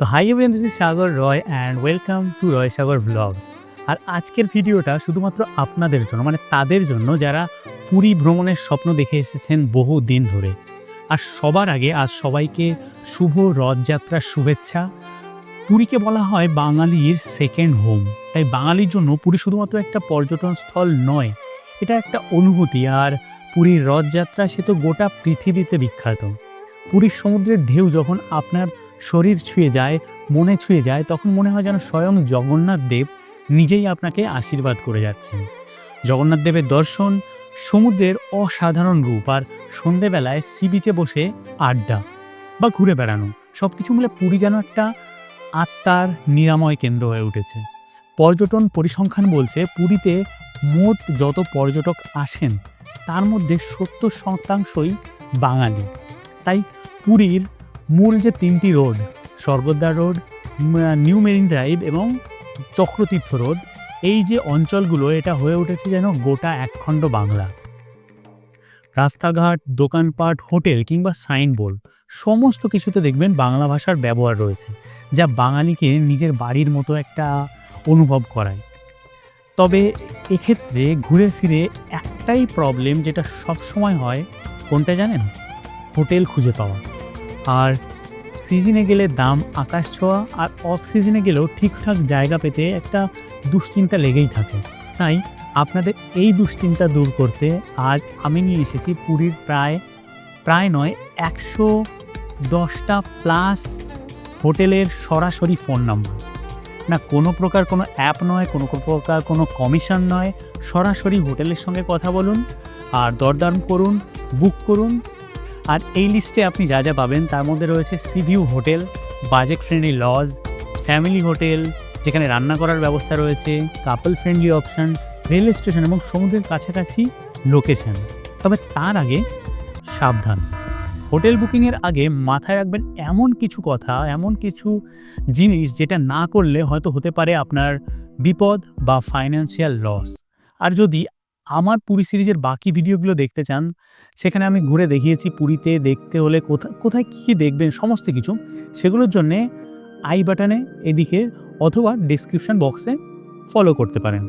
তো hi everyone this is Sagar Roy and welcome to Roy Sagar vlogs আর আজকের ভিডিওটা শুধুমাত্র আপনাদের জন্য মানে তাদের জন্য, যারা পুরী ভ্রমণের স্বপ্ন দেখে এসেছেন বহু দিন ধরে। আর সবার আগে আজ সবাইকে শুভ রথযাত্রার শুভেচ্ছা। পুরীকে বলা হয় বাঙালির সেকেন্ড হোম তাই বাঙালির জন্য পুরী শুধুমাত্র একটা পর্যটন স্থল নয়, এটা একটা অনুভূতি। আর পুরীর রথযাত্রা, সে তো গোটা পৃথিবীতে বিখ্যাত। পুরীর সমুদ্রের ঢেউ যখন আপনার শরীর ছুঁয়ে যায়, মনে ছুঁয়ে যায়, তখন মনে হয় যেন স্বয়ং জগন্নাথ দেব নিজেই আপনাকে আশীর্বাদ করে যাচ্ছেন। জগন্নাথ দেবের দর্শন সমুদ্রের অসাধারণ রূপ আর সন্ধেবেলায় সি বিচে বসে আড্ডা বা ঘুরে বেড়ানো সব কিছু মিলে পুরী যেন একটা আত্মার নিরাময় কেন্দ্র হয়ে উঠেছে। পর্যটন পরিসংখ্যান বলছে পুরীতে মোট যত পর্যটক আসেন, তার মধ্যে সত্তর শতাংশই বাঙালি। তাই পুরীর মূল যে তিনটি road, Swargadwar road new marine drive এবং চক্রতীর্থ রোড, এই যে অঞ্চলগুলো, এটা হয়ে উঠেছে যেন গোটা একখণ্ড বাংলা। রাস্তাঘাট, দোকানপাট, হোটেল কিংবা সাইনবোর্ড, সমস্ত কিছুতে দেখবেন বাংলা ভাষার ব্যবহার রয়েছে, যা বাঙালিকে নিজের বাড়ির মতো একটা অনুভব করায়। তবে এক্ষেত্রে ঘুরে ফিরে একটাই প্রবলেম যেটা সব সময় হয়, কোনটা জানেন? হোটেল খুঁজে পাওয়া। আর সিজনে গেলে দাম আকাশ ছোঁয়া আর অফ সিজনে গেলেও ঠিকঠাক জায়গা পেতে একটা দুশ্চিন্তা লেগেই থাকে। তাই আপনাদের এই দুশ্চিন্তা দূর করতে আজ আমি নিয়ে এসেছি পুরীর প্রায় প্রায় নয়, একশো দশটা প্লাস হোটেলের সরাসরি ফোন নাম্বার না, কোনো প্রকার কোনো অ্যাপ নয়, কোনো প্রকার কোনো কমিশন নয়, সরাসরি হোটেলের সঙ্গে কথা বলুন আর দরদাম করুন বুক করুন আর এই লিস্টে আপনি যা যা পাবেন, তার মধ্যে রয়েছে seaview hotel budget friendly lodge family hotel যেখানে রান্না করার ব্যবস্থা রয়েছে couple friendly option rail station এবং সমুদ্রের কাছাকাছি লোকেশন তবে তার আগে সাবধান। হোটেল বুকিংয়ের আগে মাথায় রাখবেন এমন কিছু কথা, এমন কিছু জিনিস যেটা না করলে হয়তো হতে পারে আপনার বিপদ বা ফাইন্যান্সিয়াল লস আর যদি আমার পুরী সিরিজের বাকি ভিডিওগুলো দেখতে চান, সেখানে আমি ঘুরে দেখিয়েছি পুরীতে দেখতে হলে কোথায় কোথায় কী কী দেখবেন, সমস্ত কিছু। সেগুলোর জন্যে আই বাটনে এদিকে অথবা ডিসক্রিপশন বক্সে ফলো করতে পারেন।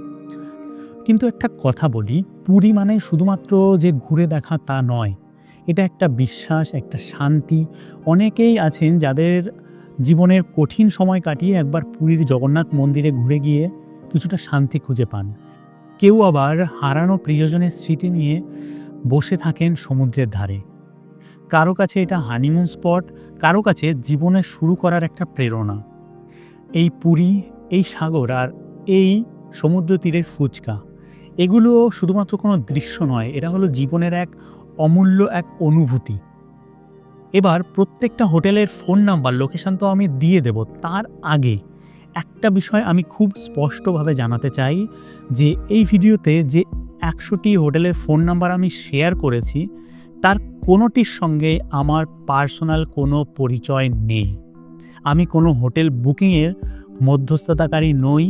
কিন্তু একটা কথা বলি, পুরী মানে শুধুমাত্র যে ঘুরে দেখা তা নয়, এটা একটা বিশ্বাস, একটা শান্তি। অনেকেই আছেন যাদের জীবনের কঠিন সময় কাটিয়ে একবার পুরীর জগন্নাথ মন্দিরে ঘুরে গিয়ে কিছুটা শান্তি খুঁজে পান। কেউ আবার হারানো প্রিয়জনের স্মৃতি নিয়ে বসে থাকেন সমুদ্রের ধারে। কারও কাছে এটা হানিমুন স্পট কারও কাছে জীবনে শুরু করার একটা প্রেরণা। এই পুরী, এই সাগর আর এই সমুদ্র তীরের ফুচকা, এগুলো শুধুমাত্র কোনো দৃশ্য নয়, এটা হলো জীবনের এক অমূল্য এক অনুভূতি। এবার প্রত্যেকটা হোটেলের ফোন নাম্বার লোকেশন তো আমি দিয়ে দেব, তার আগে একটা বিষয় আমি খুব স্পষ্টভাবে জানাতে চাই যে এই ভিডিওতে যে একশোটি হোটেলের ফোন নাম্বার আমি শেয়ার করেছি, তার কোনোটির সঙ্গে আমার পার্সোনাল কোনো পরিচয় নেই। আমি কোনো হোটেল বুকিংয়ের মধ্যস্থতাকারী নই,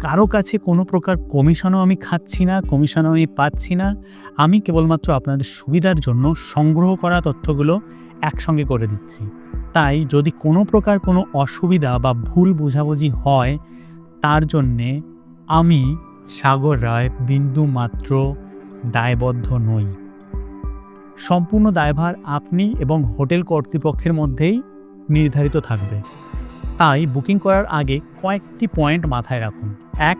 কারও কাছে কোনো প্রকার কমিশনও আমি খাচ্ছি না, কমিশনও আমি পাচ্ছি না। আমি কেবলমাত্র আপনাদের সুবিধার জন্য সংগ্রহ করা তথ্যগুলো একসঙ্গে করে দিচ্ছি। তাই যদি কোনো প্রকার কোনো অসুবিধা বা ভুল বোঝাবুঝি হয়, তার জন্যে আমি সাগর রায় বিন্দু মাত্র দায়বদ্ধ নই। সম্পূর্ণ দায়ভার আপনি এবং হোটেল কর্তৃপক্ষের মধ্যেই নির্ধারিত থাকবে। তাই বুকিং করার আগে কয়েকটি পয়েন্ট মাথায় রাখুন। এক,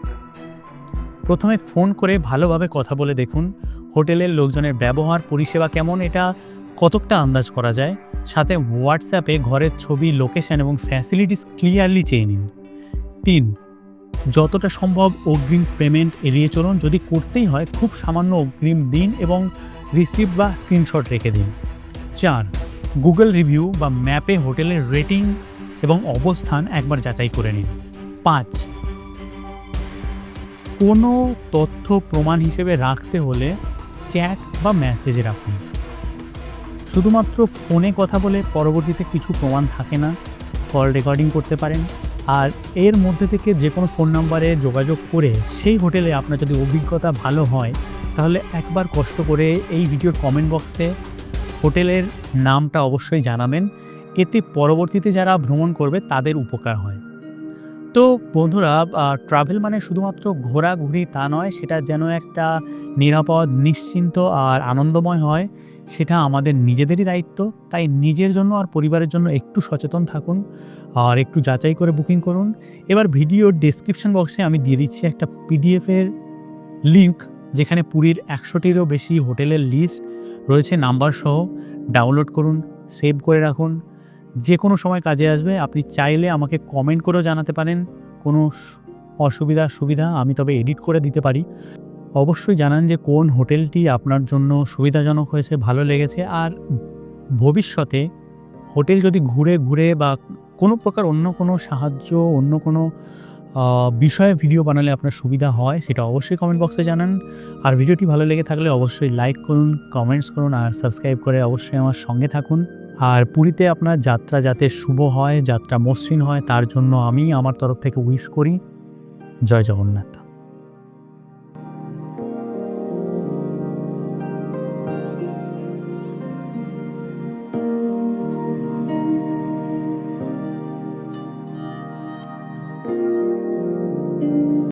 প্রথমে ফোন করে ভালোভাবে কথা বলে দেখুন, হোটেলের লোকজনের ব্যবহার, পরিষেবা কেমন, এটা কতকটা আন্দাজ করা যায়? সাথে হোয়াটসঅ্যাপে ঘরের ছবি লোকেশন এবং ফ্যাসিলিটিস ক্লিয়ারলি চেয়ে নিন। তিন, যতটা সম্ভব অগ্রিম পেমেন্ট এড়িয়ে চলুন। যদি করতেই হয়, খুব সামান্য অগ্রিম দিন এবং রিসিপ্ট বা স্ক্রিনশট রেখে দিন। চার গুগল রিভিউ বা ম্যাপে হোটেলের রেটিং এবং অবস্থান একবার যাচাই করে নিন। পাঁচ, কোনো তথ্য প্রমাণ হিসেবে রাখতে হলে চ্যাট বা মেসেজে রাখুন। শুধুমাত্র ফোনে কথা বলে পরবর্তীতে কিছু প্রমাণ থাকে না। কল রেকর্ডিং করতে পারেন। আর এর মধ্যে থেকে যে কোনো ফোন নাম্বারে যোগাযোগ করে সেই হোটেলে আপনার যদি অভিজ্ঞতা ভালো হয়, তাহলে একবার কষ্ট করে এই ভিডিওর কমেন্ট বক্সে হোটেলের নামটা অবশ্যই জানাবেন। এতে পরবর্তীতে যারা ভ্রমণ করবে, তাদের উপকার হয়। তো বন্ধুরা ট্রাভেল মানে শুধুমাত্র ঘোরাঘুরি তা নয়, সেটা যেন একটা নিরাপদ, নিশ্চিন্ত আর আনন্দময় হয়, সেটা আমাদের নিজেদেরই দায়িত্ব। তাই নিজের জন্য আর পরিবারের জন্য একটু সচেতন থাকুন আর একটু যাচাই করে বুকিং করুন। এবার ভিডিওর ডেসক্রিপশন বক্সে আমি দিয়ে দিচ্ছি একটা পিডিএফের লিঙ্ক যেখানে পুরীর একশোটিরও বেশি হোটেলের লিস্ট রয়েছে নাম্বার সহ ডাউনলোড করুন সেভ করে রাখুন। যে কোনো সময় কাজে আসবে, আপনি চাইলে আমাকে কমেন্ট করেও জানাতে পারেন। কোনো অসুবিধা, সুবিধা আমি তবে এডিট করে দিতে পারি। অবশ্যই জানান যে কোন হোটেলটি আপনার জন্য সুবিধাজনক হয়েছে, ভালো লেগেছে। আর ভবিষ্যতে হোটেল যদি ঘুরে ঘুরে বা কোনো প্রকার অন্য কোনো সাহায্য, অন্য কোনো বিষয়ে ভিডিও বানালে আপনার সুবিধা হয়, সেটা অবশ্যই কমেন্ট বক্সে জানান। আর ভিডিওটি ভালো লেগে থাকলে অবশ্যই লাইক করুন কমেন্টস করুন, আর সাবস্ক্রাইব করে অবশ্যই আমার সঙ্গে থাকুন। আর পুরীতে আপনার যাত্রা যাতে শুভ হয়, যাত্রা মসৃণ হয়, তার জন্য আমি আমার তরফ থেকে উইশ করি। জয় জগন্নাথ।